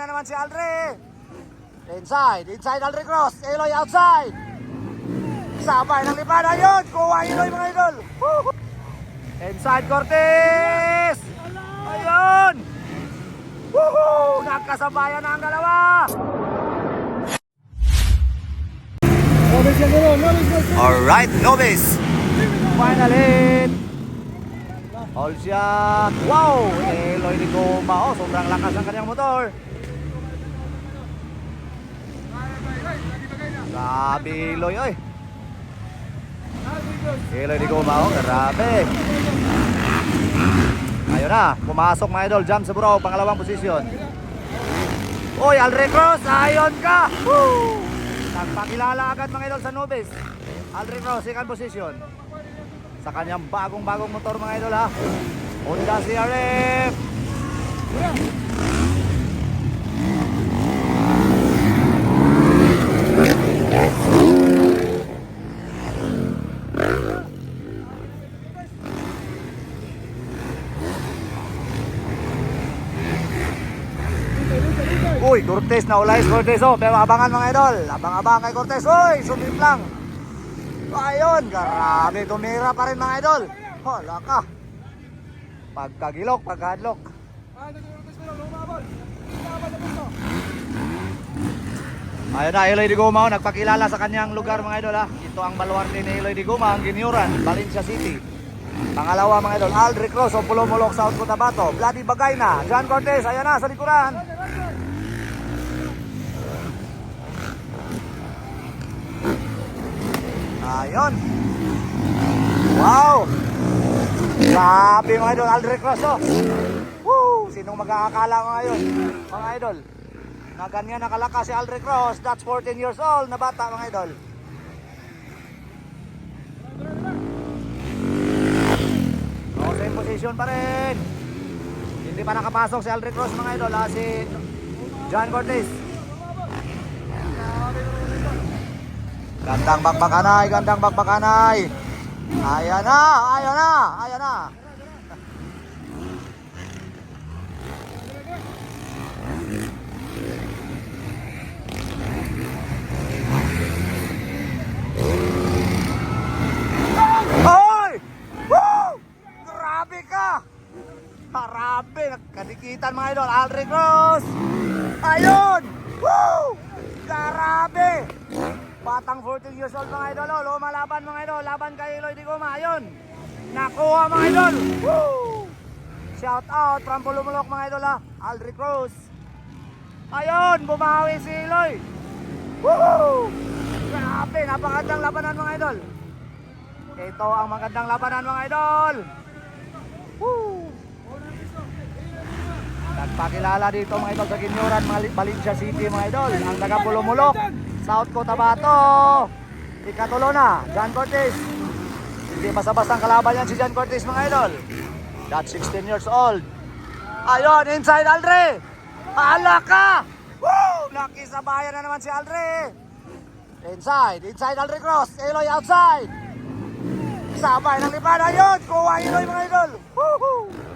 na naman si Aldre. Inside, inside Aldre Cross. Eloy outside. Sabay ng lipanan yun. Kuha Eloy mga idol. Woo! Inside Cortez. Ayun. Woohoo! Nagkasabayan na ang dalawa. Alright, Nobis. Final hit. All shot. Wow! Eloy ni Goma. Oh, sobrang lakas ng kanyang motor. Grabe, Eloy. Oy. Eloy ni Goma. Oh, grabe. Ayun na. Pumasok mga idol. Jump sa bro. Pangalawang posisyon. Oy, Alre Cross. Ayon ka. Woo! Nagpakilala agad mga idol sa Nobis. Alre Cross, second position sa kanyang bagong-bagong motor mga idol ha. Honda CRF. Uy, Cortez na ulay Cortez oh. Pero abangan mga idol. Abang-abang kay Cortez. Uy, sumip lang. Ayun, grabe, tumira pa rin mga idol. Hala ka. Pagkagilok, pagkadlok. Ayun na, Eloy de Guma, oh, nagpakilala sa kanyang lugar mga idol ha. Ito ang baluarte ni Eloy de Guma, ang Ginyuran, Valencia City. Pangalawa mga idol, Aldri Cruz, o Pulomolok, South Cotabato. Bloody Bagay na, John Cortez, ayan na, sa likuran. Ayun. Wow! Grabe mga idol, Aldre Cross oh. Woo! Sinong mag-aakala ko ngayon? Mga idol. Na ganyan nakalakas si Aldre Cross, that's 14 years old na bata mga idol. Oh, same position pa rin. Hindi pa nakapasok si Aldre Cross mga idol, ah, si John Cortez. Gandang bakbakanay, gandang bakbakanay. Ayan na, ayan na, ayan na. Hoy! Grabe ka! Grabe, nagkadikitan mga idol. Alri Cruz! Ayun! Woo! Batang 14 years old mga idol, oh. lumalaban mga idol, laban kay Eloy Di Goma, ayun. Nakuha mga idol. Woo! Shout out from Pulumulok mga idol ha, Aldri Cruz. Ayun, bumawi si Eloy. Woo! Grabe, napakagandang labanan mga idol. Ito ang magandang labanan mga idol. Woo! Nagpakilala dito mga idol sa Ginyuran, Mal- Valencia City mga idol. Ang taga Pulumulok, South Cotabato. Ikatulo na, John Cortez. Hindi basta-bastang kalaban yan si John Cortez mga idol. That's 16 years old. Ayun, inside Aldre. Hala ka! Woo! Nakisabayan na naman si Aldre. Inside, inside Aldre Cross. Eloy outside. Sabay ng lipanan yun. Kuha Eloy mga idol. Woohoo!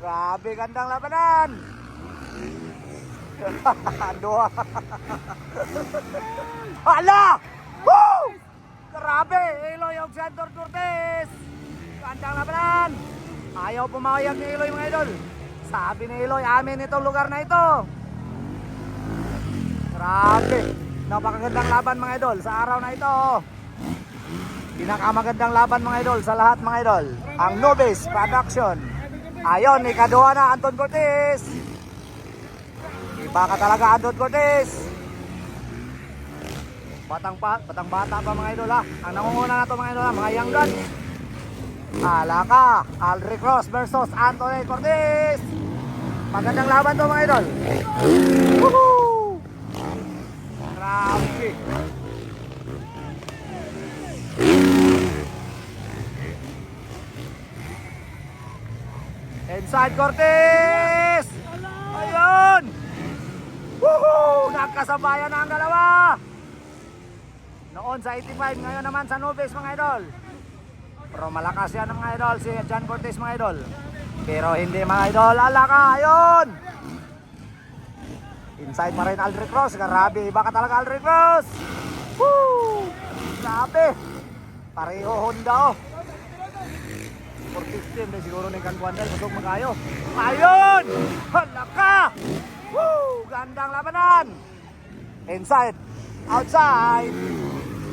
Grabe, gandang labanan. Dua. Hala! Woo! Grabe! Eloy Oxandor Cortez! Gandang labanan! Ayaw pumayag ni Eloy mga idol. Sabi ni Eloy, amin itong lugar na ito. Grabe! Napakagandang laban mga idol sa araw na ito. Pinakamagandang laban mga idol sa lahat mga idol. Ang Nobis Production. Ayon, ikaduha na Anton Cortez. Iba ka talaga Anton Cortez. Batang pa, batang bata pa mga idol ha. Ang nangunguna na to mga idol ha, mga young gun. Alaka, Aldri Cross versus Anthony Cortez. Magandang laban to mga idol. Woohoo! Grabe. Inside Cortez! Ayun! Woohoo! Nagkasabayan na ang dalawa! Noon sa 85, ngayon naman sa Nubes mga idol. Pero malakas yan mga idol, si John Cortez mga idol. Pero hindi mga idol, alaka, ayun! Inside pa rin Aldrich Cross. Grabe, iba ka talaga Aldrich Cross. Woo! Grabe. Pareho Honda oh. 450 hindi siguro ni Kankuan dahil busog magayo. Ayun! Hala ka! Woo! Gandang labanan. Inside, outside.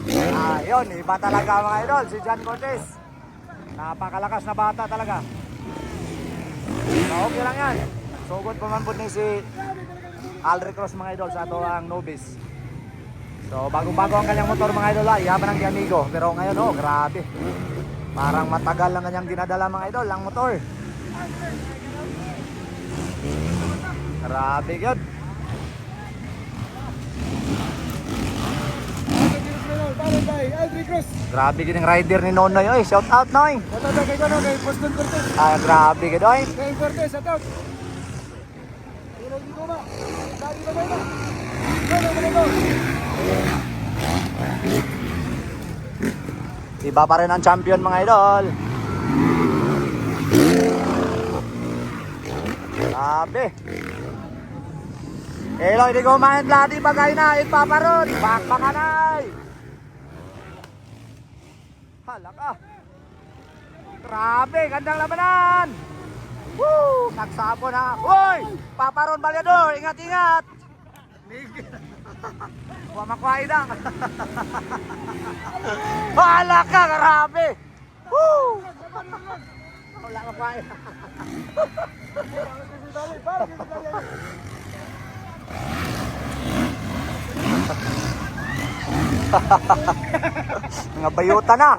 Ayun, iba talaga mga idol si John Cortez. Napakalakas na bata talaga. So, okay lang yan. Sugod pa man po ni si Aldrich Cross mga idol sa ato ang novice. So, bagong-bago ang kanyang motor mga idol ay yaman ang Amigo. Pero ngayon oh, grabe. Parang matagal lang kanyang dinadala mga idol ang motor. Grabe yun. Grabe yun yung rider ni Nonoy. Oy, shout out Noy. Natata kay Kono kay Boston Cortez. Ah, grabe yun oy. Kay Cortez at out. Pero dito Iba pa rin ang champion mga idol. Grabe. Elo, hindi ko main lati bagay na. Ipaparon. Bakbakanay. Hala ka. Grabe, gandang labanan. Woo! Nagsapo na. Uy! Paparon Balyador. Ingat, ingat. Huwag makuhay na. Wala ka, grabe! Woo! Wala ka pa. Mga bayuta na!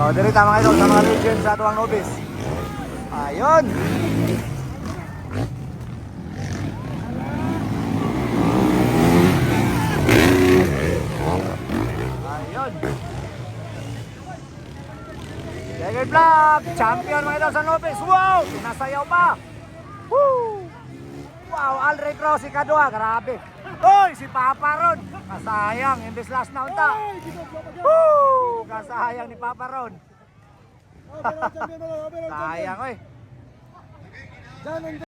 So, diri tama kayo sa mga legends sa tuwang novice. Ayun! Ayun! Jagged Black! Champion mga idol sa novice! Wow! Sinasayaw pa! Woo! Wow, Alre Cross, ikadua, grabe. Hoy, si Papa Ron. Kasayang, imbes last na unta. Woo! Kasayang ni Papa Ron. Oh. Sayang, oy.